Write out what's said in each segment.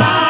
mama.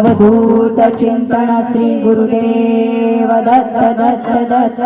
Avadhoot चिंतन श्री गुरुदेव दत्त दत्त दत्त